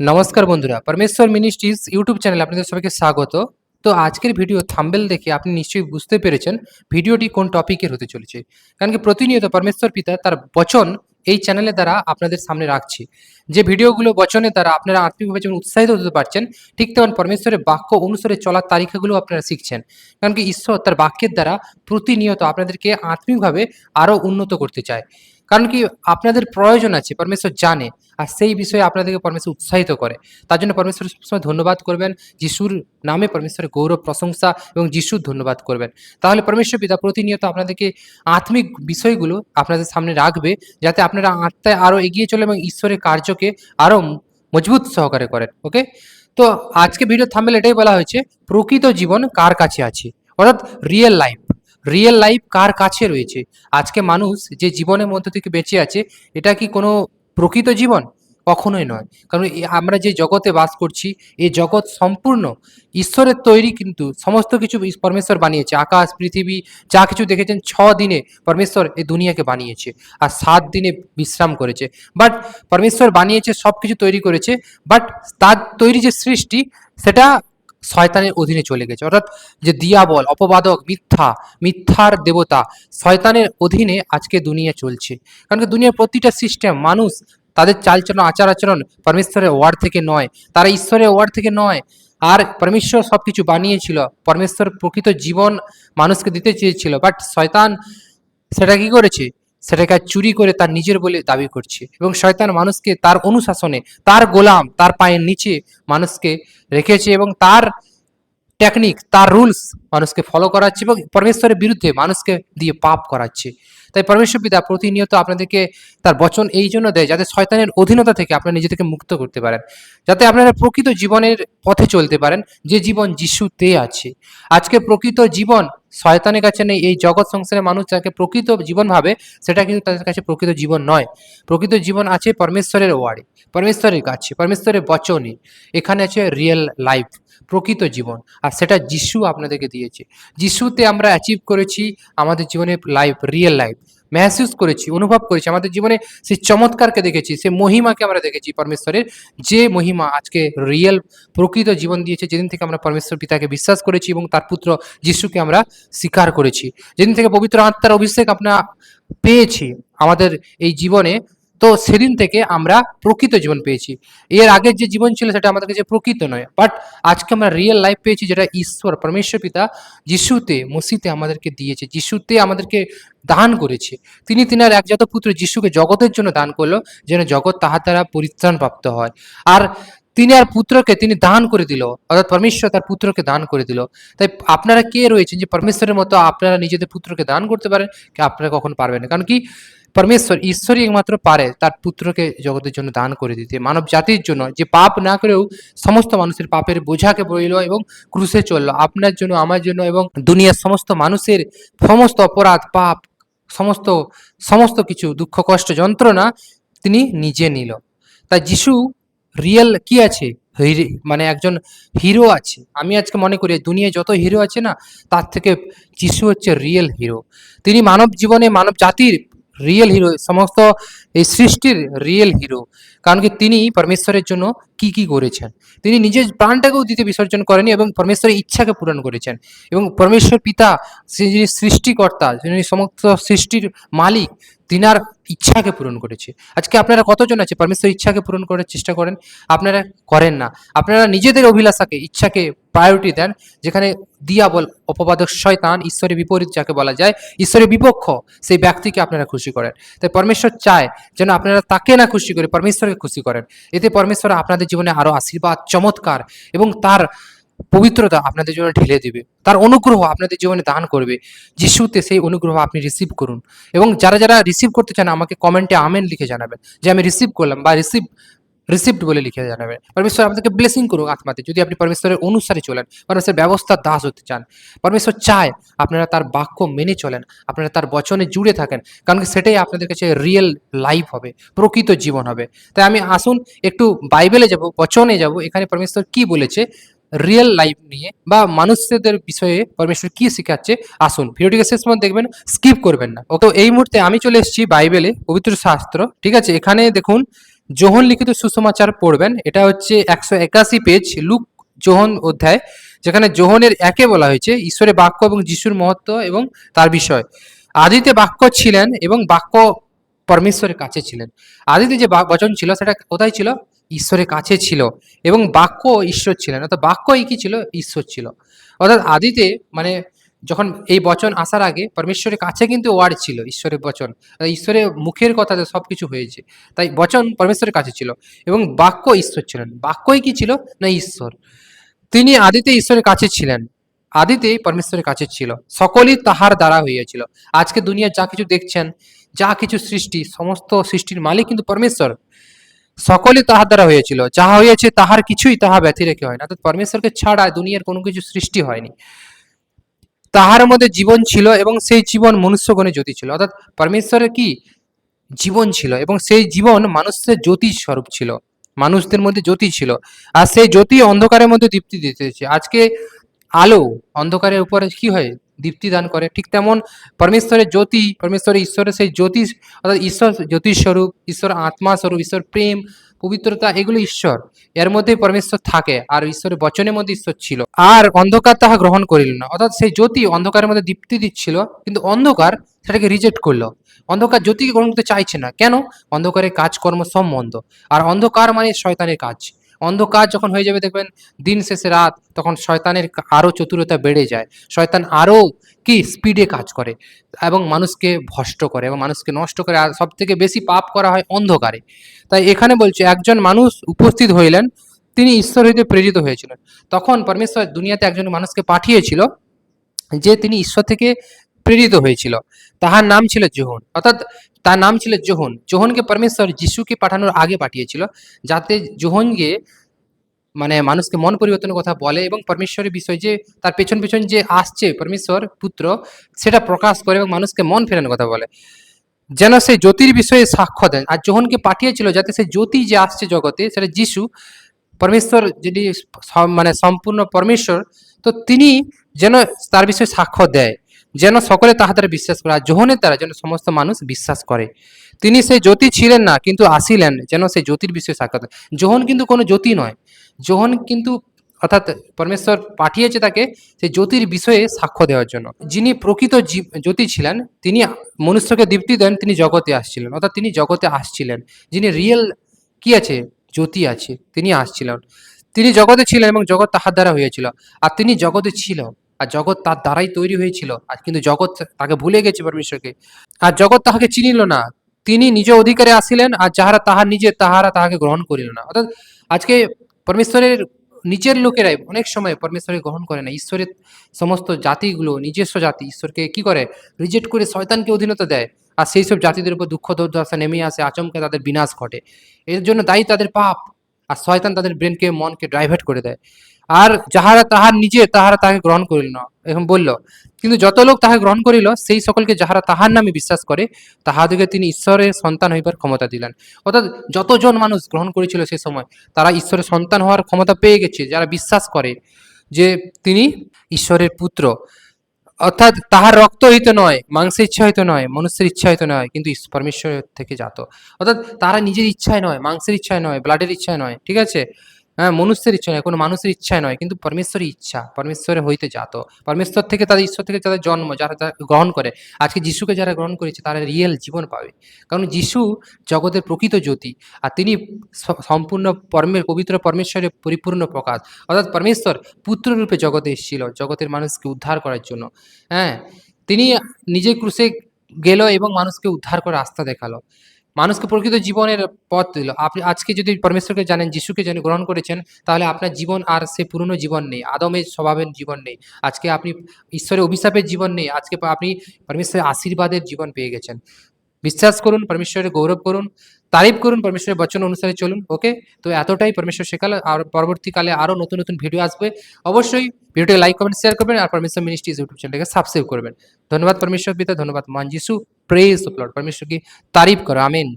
নমস্কার বন্ধুরা পরমেশ্বর মিনিস্ট্রিজ ইউটিউব চ্যানেলে আপনাদের সবাইকে স্বাগত। তো আজকের ভিডিও থাম্বেল দেখে আপনি নিশ্চয়ই বুঝতে পেরেছেন ভিডিওটি কোন টপিকের হতে চলেছে। কারণ কি প্রতিনিয়ত পরমেশ্বর পিতা তার বচন এই চ্যানেলের দ্বারা আপনাদের সামনে রাখছি। যে ভিডিওগুলো বচনের দ্বারা আপনারা আত্মিকভাবে যেমন উৎসাহিত হতে পারছেন, ঠিক তেমন পরমেশ্বরের বাক্য অনুসারে চলার তালিকাগুলো আপনারা শিখছেন। কারণ কি ঈশ্বর তার বাক্যের দ্বারা প্রতিনিয়ত আপনাদেরকে আত্মিকভাবে আরও উন্নত করতে চায়। কারণ কি আপনাদের প্রয়োজন আছে, পরমেশ্বর জানে, আর সেই বিষয়ে আপনাদেরকে পরমেশ্বর উৎসাহিত করে। তার জন্য পরমেশ্বর সবসময় ধন্যবাদ করবেন, যিশুর নামে পরমেশ্বরের গৌরব, প্রশংসা এবং যিশুর ধন্যবাদ করবেন। তাহলে পরমেশ্বর পিতা প্রতিনিয়ত আপনাদেরকে আত্মিক বিষয়গুলো আপনাদের সামনে রাখবে, যাতে আপনারা আত্মায় আরও এগিয়ে চলে এবং ঈশ্বরের কার্যকে আরও মজবুত সহকারে করেন, ওকে? তো আজকে ভিডিও থামবেল এটাই বলা হয়েছে, প্রকৃত জীবন কার কাছে আছে? অর্থাৎ রিয়েল লাইফ রিয়েল লাইফ কার কাছে রয়েছে? আজকে মানুষ যে জীবনের মধ্য থেকে বেঁচে আছে, এটা কি কোনো প্রকৃত জীবন? কখনোই নয়। কারণ আমরা যে জগতে বাস করছি এই জগৎ সম্পূর্ণ ঈশ্বরের তৈরি কিন্তু সমস্ত কিছু পরমেশ্বর বানিয়েছে। আকাশ, পৃথিবী, যা কিছু দেখেছেন, ছ দিনে পরমেশ্বর এই দুনিয়াকে বানিয়েছে আর সাত দিনে বিশ্রাম করেছে। বাট পরমেশ্বর বানিয়েছে সব কিছু তৈরি করেছে। বাট তার তৈরি যে সৃষ্টি, সেটা শয়তানের অধীনে চলে গেছে। অর্থাৎ যে দিয়াবল, অপবাদক, মিথ্যা, মিথ্যার দেবতা, শয়তানের অধীনে আজকে দুনিয়া চলছে। কারণ দুনিয়ার প্রতিটা সিস্টেম মানুষ তাদের চালচলন আচার আচরণ পরমেশ্বরের ওয়ার্ড থেকে নয়। তারা ঈশ্বরের ওয়ার্ড থেকে নয়। আর পরমেশ্বর সব কিছু বানিয়েছিল। পরমেশ্বর প্রকৃত জীবন মানুষকে দিতে চেয়েছিল। বাট শয়তান সেটা কি করেছে? সেটাকে চুরি করে তার নিজের বলে দাবি করছে এবং শয়তান মানুষকে তার অনুশাসনে, তার গোলাম তার পায়ের নিচে মানুষকে রেখেছে এবং তার টেকনিক তার রুলস মানুষকে ফলো করাচ্ছে এবং পরমেশ্বরের বিরুদ্ধে মানুষকে দিয়ে পাপ করাচ্ছে। তাই পরমেশ্বর পিতা প্রতিনিয়ত আপনাদেরকে তার বচন এই জন্য দেয় যাতে শয়তানের অধীনতা থেকে আপনারা নিজেদেরকে মুক্ত করতে পারেন। যাতে আপনারা প্রকৃত জীবনের পথে চলতে পারেন, যে জীবন যিশুতে আছে। আজকে প্রকৃত জীবন শয়তানের কাছে নেই, এই জগৎ সংসারের মানুষ যাকে প্রকৃত জীবন ভাবে, সেটা কিন্তু তাদের কাছে প্রকৃত জীবন নয়। প্রকৃত জীবন আছে পরমেশ্বরের ওয়ার্ডে, পরমেশ্বরের কাছে, পরমেশ্বরের বচনে। এখানে আছে রিয়েল লাইফ প্রকৃত জীবন। আর সেটা যিশু আপনাদেরকে দিয়েছে। যিশুতে আমরা অ্যাচিভ করেছি আমাদের জীবনে লাইফ রিয়েল লাইফ মেহসুস করেছি, অনুভব করেছি, আমাদের জীবনে সেই চমৎকারকে দেখেছি সেই মহিমাকে আমরা দেখেছি পরমেশ্বরের। যে মহিমা আজকে রিয়েল প্রকৃত জীবন দিয়েছে, যেদিন থেকে আমরা পরমেশ্বর পিতাকে বিশ্বাস করেছি এবং তার পুত্র যিশুকে আমরা স্বীকার করেছি। যেদিন থেকে পবিত্র আত্মার অভিষেক আমরা পেয়েছি, আমাদের এই জীবনে তো সেদিন থেকে আমরা প্রকৃত জীবন পেয়েছি। এর আগের যে জীবন ছিল সেটা আমাদের কাছে প্রকৃত নয়। বাট আজকে আমরা রিয়েল লাইফ পেয়েছি যেটা ঈশ্বর, পরমেশ্বর পিতা যিশুতে, মসিতে আমাদেরকে দিয়েছে। যিশুতে আমাদেরকে দান করেছে। তিনি তিনার একজাত পুত্র যিশুকে জগতের জন্য দান করল, যেন জগৎ তাহার দ্বারা পরিত্রাণ প্রাপ্ত হয়। আর তিনি আর পুত্রকে তিনি দান করে দিল, অর্থাৎ পরমেশ্বর তার পুত্রকে দান করে দিল। তাই আপনারা কে রয়েছেন যে পরমেশ্বরের মতো আপনারা নিজেদের পুত্রকে দান করতে পারেন, কি আপনারা কখন পারবেন না। কারণ কি পরমেশ্বর ঈশ্বরই একমাত্র পারে তার পুত্রকে জগতের জন্য দান করে দিতে, মানব জাতির জন্য। যে পাপ না করেও সমস্ত মানুষের পাপের বোঝাকে বইল এবং ক্রুশে চলল। আপনার জন্য, আমার জন্য এবং দুনিয়ার সমস্ত মানুষের সমস্ত অপরাধ, পাপ, সমস্ত সমস্ত কিছু, দুঃখ, কষ্ট, যন্ত্রণা তিনি নিজে নিল। তাই যিশু রিয়েল কি আছে? মানে একজন হিরো আছে। আমি আজকে মনে করি, দুনিয়ায় যত হিরো আছে না, তার থেকে যিশু হচ্ছে রিয়েল হিরো। তিনি মানব জীবনে, মানব জাতির রিয়েল হিরো সমস্ত এই সৃষ্টির রিয়েল হিরো কারণ কি তিনি পরমেশ্বরের জন্য কি কি করেছেন? তিনি নিজের প্রাণটাকেও দিতে বিসর্জন করেনি এবং পরমেশ্বরের ইচ্ছাকে পূরণ করেছেন। এবং পরমেশ্বর পিতা যিনি সৃষ্টিকর্তা, যিনি সমস্ত সৃষ্টির মালিক, তিনার ইচ্ছাকে পূরণ করেছে। আজকে আপনারা কতজন আছে? পরমেশ্বর ইচ্ছাকে পূরণ করার চেষ্টা করেন? আপনারা করেন না। আপনারা নিজেদের অভিলাষাকে, ইচ্ছাকে প্রায়োরিটি দেন, যেখানে দিয়াবল অপবাদক শয়তান, ঈশ্বরের বিপরীত যাকে বলা যায়, ঈশ্বরের বিপক্ষ, সেই ব্যক্তিকে আপনারা খুশি করেন। তাই পরমেশ্বর চায় যেন আপনারা তাকে না খুশি করে, পরমেশ্বরকে খুশি করেন। এতে পরমেশ্বর আপনাদের জীবনে আরও আশীর্বাদ, চমৎকার এবং তার পবিত্রতা আপনাদের জীবনে ঢেলে দেবে। তার অনুগ্রহ আপনাদের জীবনে দান করবে। যিশুতে সেই অনুগ্রহ আপনি রিসিভ করুন। এবং যারা যারা রিসিভ করতে চান, আমাকে কমেন্টে আমেন লিখে জানাবেন যে, আমি রিসিভ করলাম বা রিসিভ রিসিপ্ট বলে লিখে জানাবেন পরমেশ্বর আপনাদেরকে ব্লেসিং করুক আত্মাতে, যদি আপনি পরমেশ্বরের অনুসারে চলেন পরমেশ্বরের ব্যবস্থা দাস হতে চান। পরমেশ্বর চায় আপনারা তার বাক্য মেনে চলেন, আপনারা তার বচনে জুড়ে থাকেন, কারণ সেটাই আপনাদের কাছে রিয়েল লাইফ হবে, প্রকৃত জীবন হবে। তাই আমি আসুন, একটু বাইবেলে যাব, বচনে যাব, এখানে পরমেশ্বর কি বলেছে রিয়েল লাইফ নিয়ে, বা মানুষদের বিষয়ে পরমেশ্বর কি শেখাচ্ছে, আসুন। ভিডিওটিকে শেষ পর্যন্ত দেখবেন স্কিপ করবেন না। ওকে এই মুহূর্তে আমি চলে এসেছি বাইবেলে, পবিত্র শাস্ত্র, ঠিক আছে? এখানে দেখুন যোহন লিখিত সুসমাচার পড়বেন। এটা হচ্ছে একশো একাশি পেজ লুক যোহন অধ্যায়, যেখানে যোহনের একে বলা হয়েছে, ঈশ্বরের বাক্য এবং যিশুর মহত্ব এবং তার বিষয়। আদিতে বাক্য ছিলেন এবং বাক্য পরমেশ্বরের কাছে ছিলেন। আদিতে যে বচন ছিল, সেটা কোথায় ছিল? ঈশ্বরের কাছে ছিল এবং বাক্য ঈশ্বর ছিলেন। অর্থাৎ বাক্য কি ছিল? ঈশ্বর ছিল। অর্থাৎ আদিতে মানে যখন এই বচন আসার আগে পরমেশ্বরের কাছে কিন্তু ওয়ার্ড ছিল, ঈশ্বরের বচন। ঈশ্বরের মুখের কথাতে সব কিছু হয়েছে। তাই বচন পরমেশ্বরের কাছে ছিল এবং বাক্য ঈশ্বর ছিলেন। বাক্যই কি ছিল? না, ঈশ্বর। তিনি আদিতে ঈশ্বরের কাছে ছিলেন। আদিতে পরমেশ্বরের কাছে ছিল। সকলই তাহার দ্বারা হইয়াছিল। আজকে দুনিয়া যা কিছু দেখছেন, যা কিছু সৃষ্টি, সমস্ত সৃষ্টির মালিক কিন্তু পরমেশ্বর। সকলই তাহার দ্বারা হয়েছিল যাহা হয়েছে তাহার কিছুই তাহা ব্যথি রেখে হয় না। অর্থাৎ পরমেশ্বরকে ছাড়া দুনিয়ার কোনো কিছু সৃষ্টি হয়নি। তাহার মধ্যে জীবন ছিল এবং সেই জীবন মনুষ্যগণে জ্যোতি ছিল। অর্থাৎ পরমেশ্বরের কি? জীবন ছিল এবং সেই জীবন মানুষের জ্যোতি স্বরূপ ছিল। মানুষদের মধ্যে জ্যোতি ছিল। আর সেই জ্যোতি অন্ধকারের মধ্যে দীপ্তি দিতেছে আজকে আলো অন্ধকারের উপরে কি হয়? দীপ্তি দান করে। ঠিক তেমন পরমেশ্বরের জ্যোতি, পরমেশ্বরের ঈশ্বরের সেই জ্যোতি অর্থাৎ ঈশ্বর জ্যোতির স্বরূপ, ঈশ্বর আত্মা স্বরূপ, ঈশ্বর প্রেম পবিত্রতা এগুলো ঈশ্বর। এর মধ্যে পরমেশ্বর থাকে আর ঈশ্বরের বচনের মধ্যে ঈশ্বর ছিল। আর অন্ধকার তাহা গ্রহণ করিল না। অর্থাৎ সেই জ্যোতি অন্ধকারের মধ্যে দীপ্তি দিচ্ছিল, কিন্তু অন্ধকার সেটাকে রিজেক্ট করল। অন্ধকার জ্যোতিকে গ্রহণ করতে চাইছে না। কেন? অন্ধকারের কাজকর্ম সম্বন্ধ। আর অন্ধকার মানে শয়তানের কাজ। অন্ধকার যখন হয়ে যাবে, দেখবেন দিন শেষে রাত, তখন শয়তানের আরও চতুরতা বেড়ে যায়। শয়তান আরও কি? স্পিডে কাজ করে এবং মানুষকে ভষ্ট করে এবং মানুষকে নষ্ট করে। আর সব থেকে বেশি পাপ করা হয় অন্ধকারে। তাই এখানে বলছে, একজন মানুষ উপস্থিত হইলেন, তিনি ঈশ্বর হইতে প্রেরিত হয়েছিলেন। তখন পরমেশ্বর দুনিয়াতে একজন মানুষকে পাঠিয়েছিল, যে তিনি ঈশ্বর থেকে প্রেরিত হয়েছিল। তাহার নাম ছিল জোহন। অর্থাৎ তার নাম ছিল জোহন। জোহনকে পরমেশ্বর যিশুকে পাঠানোর আগে পাঠিয়েছিল, যাতে জোহনকে মানে মানুষকে মন পরিবর্তনের কথা বলে এবং পরমেশ্বরের বিষয় যে, তার পেছন পেছন যে আসছে পরমেশ্বর পুত্র, সেটা প্রকাশ করে এবং মানুষকে মন ফেরানোর কথা বলে। যেন সে জ্যোতির বিষয়ে সাক্ষ্য দেন আর জোহনকে পাঠিয়েছিল যাতে সে জ্যোতি যে আসছে জগতে, সেটা যিশু, পরমেশ্বর যিনি মানে সম্পূর্ণ পরমেশ্বর, তো তিনি যেন তার বিষয়ে সাক্ষ্য দেয়। যেন সকলে তাহার দ্বারা বিশ্বাস করে, আর জোহনের দ্বারা যেন সমস্ত মানুষ বিশ্বাস করে। তিনি সেই জ্যোতি ছিলেন না, কিন্তু আসিলেন যেন সেই জ্যোতির বিষয়ে সাক্ষ্য দেয় জোহন কিন্তু কোনো জ্যোতি নয়। জোহন কিন্তু অর্থাৎ পরমেশ্বর পাঠিয়েছে তাকে সেই জ্যোতির বিষয়ে সাক্ষ্য দেওয়ার জন্য। যিনি প্রকৃত জ্যোতি ছিলেন, তিনি মনুষ্যকে দীপ্তি দেন, তিনি জগতে আসছিলেন। অর্থাৎ তিনি জগতে আসছিলেন। যিনি রিয়েল কি আছে? জ্যোতি আছে। তিনি আসছিলেন। তিনি জগতে ছিলেন এবং জগৎ তাহার দ্বারা হয়েছিল আর তিনি জগতে ছিল। আর জগৎ তার দ্বারাই তৈরি হয়েছিল। আর কিন্তু জগৎ তাকে ভুলে গেছে পরমেশ্বরকে। আর জগৎ তাহাকে চিনিল না। তিনি নিজ অধিকারে আসিলেন আর যাহারা তাহার নিজে, তাহারা তাহাকে গ্রহণ করিল না। অর্থাৎ আজকে পরমেশ্বরের নিজের লোকেরাই অনেক সময় পরমেশ্বরকে গ্রহণ করে না। ঈশ্বরের সমস্ত জাতিগুলো, নিজস্ব জাতি, ঈশ্বরকে কি করে? রিজেক্ট করে শয়তানকে অধীনতা দেয়। আর সেই সব জাতিদের উপর দুঃখ, দুর্দশা নেমে আসে, আচমকে তাদের বিনাশ ঘটে। এর জন্য দায়ী তাদের পাপ। আর শয়তান তাদের ব্রেনকে মনকে ডাইভার্ট করে দেয়। আর যাহারা তাহার নিজে, তাহারা তাহাকে গ্রহণ করিল না। এখন বলল, কিন্তু যত লোক তাহাকে গ্রহণ করিল, সেই সকলকে যাহারা তাহার নামে বিশ্বাস করে তাহাদিকে তিনি ঈশ্বরের সন্তান হইবার ক্ষমতা দিলেন। অর্থাৎ যতজন মানুষ গ্রহণ করেছিল সেই সময়, তারা ঈশ্বরের সন্তান হওয়ার ক্ষমতা পেয়ে গেছে, যারা বিশ্বাস করে যে তিনি ঈশ্বরের পুত্র। অর্থাৎ তাহার রক্ত হইতে নয়, মাংসের ইচ্ছা হইতে নয়, মনুষ্যের ইচ্ছা হইতে নয়, কিন্তু পরমেশ্বর থেকে জাত। অর্থাৎ তারা নিজের ইচ্ছায় নয়, মাংসের ইচ্ছায় নয় ব্লাডের ইচ্ছায় নয়, ঠিক আছে? হ্যাঁ মনুষ্যের ইচ্ছা নয়, কোনো মানুষের ইচ্ছায় নয়, কিন্তু পরমেশ্বরের ইচ্ছা, পরমেশ্বরে হইতে জাত পরমেশ্বর থেকে তাদের, ঈশ্বর থেকে তাদের জন্ম, যারা গ্রহণ করে, আজকে যিশুকে যারা গ্রহণ করেছে, তারা রিয়েল জীবন পাবে। কারণ যিশু জগতের প্রকৃত জ্যোতি, আর তিনি সম্পূর্ণ পরমের, পবিত্র পরমেশ্বরের পরিপূর্ণ প্রকাশ। অর্থাৎ পরমেশ্বর পুত্ররূপে জগতে এসেছিল, জগতের মানুষকে উদ্ধার করার জন্য। হ্যাঁ তিনি নিজে ক্রুশে গেল এবং মানুষকে উদ্ধার করে রাস্তা দেখাল। মানুষকে প্রকৃত জীবনের পথ দিল। আপনি আজকে যদি পরমেশ্বরকে জানেন, যিশুকে জানেন গ্রহণ করেছেন, তাহলে আপনার জীবন আর সে পুরনো জীবন নেই, আদমের স্বভাবের জীবন নেই। আজকে আপনি ঈশ্বরের অভিশাপের জীবন নেই, আজকে আপনি পরমেশ্বরের আশীর্বাদের জীবন পেয়ে গেছেন। বিশ্বাস করুন, পরমেশ্বরের গৌরব করুন, তারিফ করুন, পরমেশ্বরের বচন অনুসারে চলুন ওকে তো এতটাই পরমেশ্বর শেখাল, আর পরবর্তীকালে আরও নতুন নতুন ভিডিও আসবে। অবশ্যই ভিডিওটি লাইক কমেন্ট শেয়ার করবেন, আর পরমেশ্বর মিনিস্ট্রিজ ইউটিউব চ্যানেলকে সাবস্ক্রাইব করবেন। ধন্যবাদ পরমেশ্বর পিতা, ধন্যবাদ মান যিশু। প্রেজ পরমেশ্বরকে তারিফ করো, আমিন।